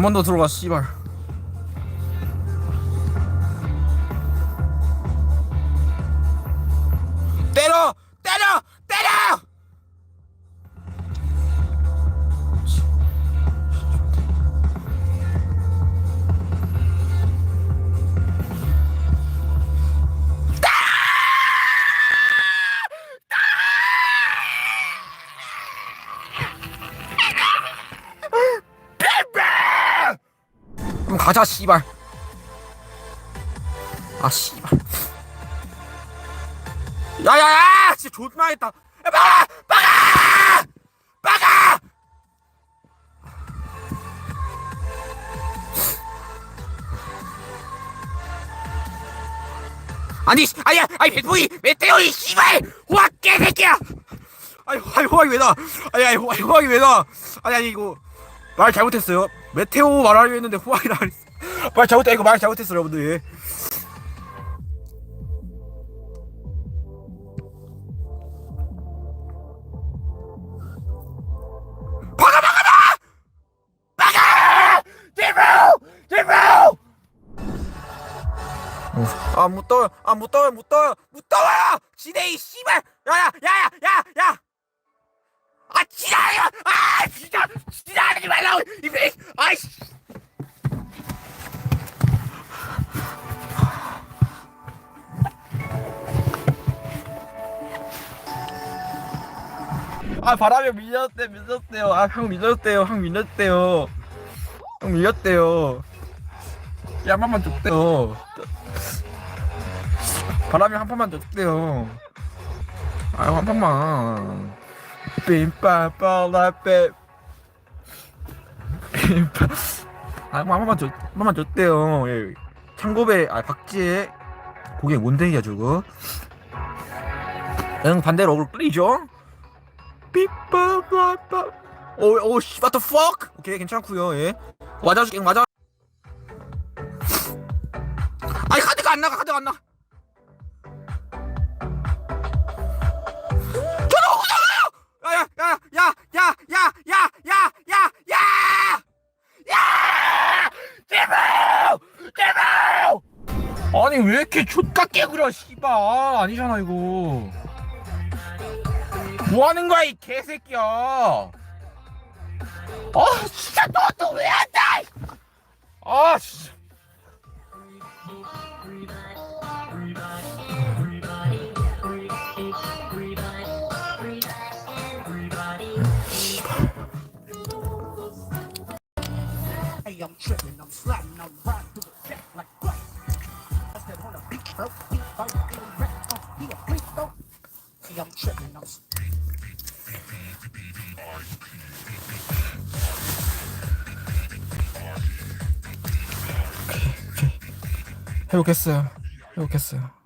한 번 더 들어가 씨발 그럼 가자 씨발. 아 씨발. 야야야! 진짜 존나 했다. 야 막아! 막아! 막아! 아니 씨, 아니야. 아니 배보이 메테오 이 씨발! 호박 개새끼야! 아니 호박이 왜 나? 아니 아니 호박이, 호박이 왜 나? 아니 아니 이거 말 잘못했어요 메테오 말하려 했는데 호박이라 그랬어. 말 잘못했 이거 말 잘못했어 여러분들. 예. 박아 제발! 제발! 아못 떠요 못 떠요 못 떠요! 지대이 씨발! 야야 야야 야야! 아 지랄이 아 진짜! 지랄하지 말라고! 이백 아이 아 바람이 밀렸대 밀렸대요. 아형 밀렸대요. 형 밀렸대요. 형 밀렸대요. 야, 한 번만 줬대요. 바람이 한 판만 줬대요. 아유 한 판만. 빔빠빠라빼 빔빠 아한 판만 줬, 한 판만 줬대요. 예. 창고배 아 박지혜 고개 몬데기야 저거 응 반대로 끌리죠 삐빠 빠빠 오오 어, 어, what the fuck? 오케이 괜찮고요 예. 맞아줄게 맞아. 아니 카드가 안 나가 카드가 안 나. 아니 왜 이렇게 좆같게 그려 씨발? 아니잖아 이거. 뭐 하는 거야 이 개새끼야. 아 진짜 너또왜 한다 아 진짜 행복했어요. 행복했어요.